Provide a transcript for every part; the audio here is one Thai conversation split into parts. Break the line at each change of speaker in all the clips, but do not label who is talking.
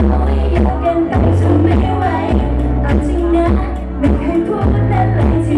ไม่เคยพูดอะไร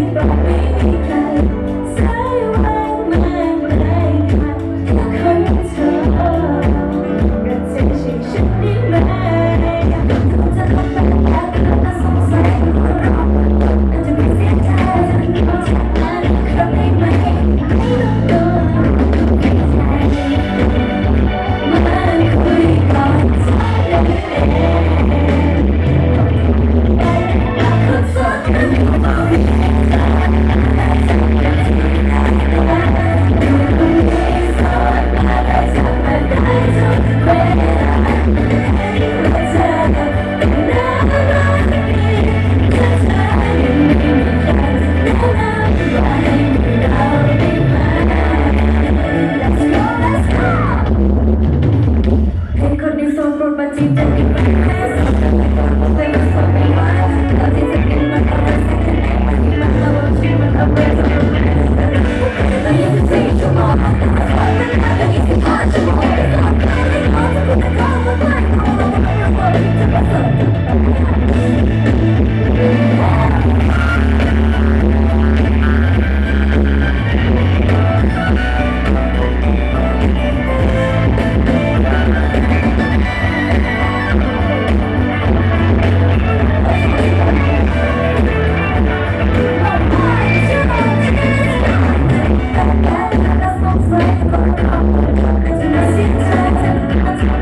road, but it's a different Thank you.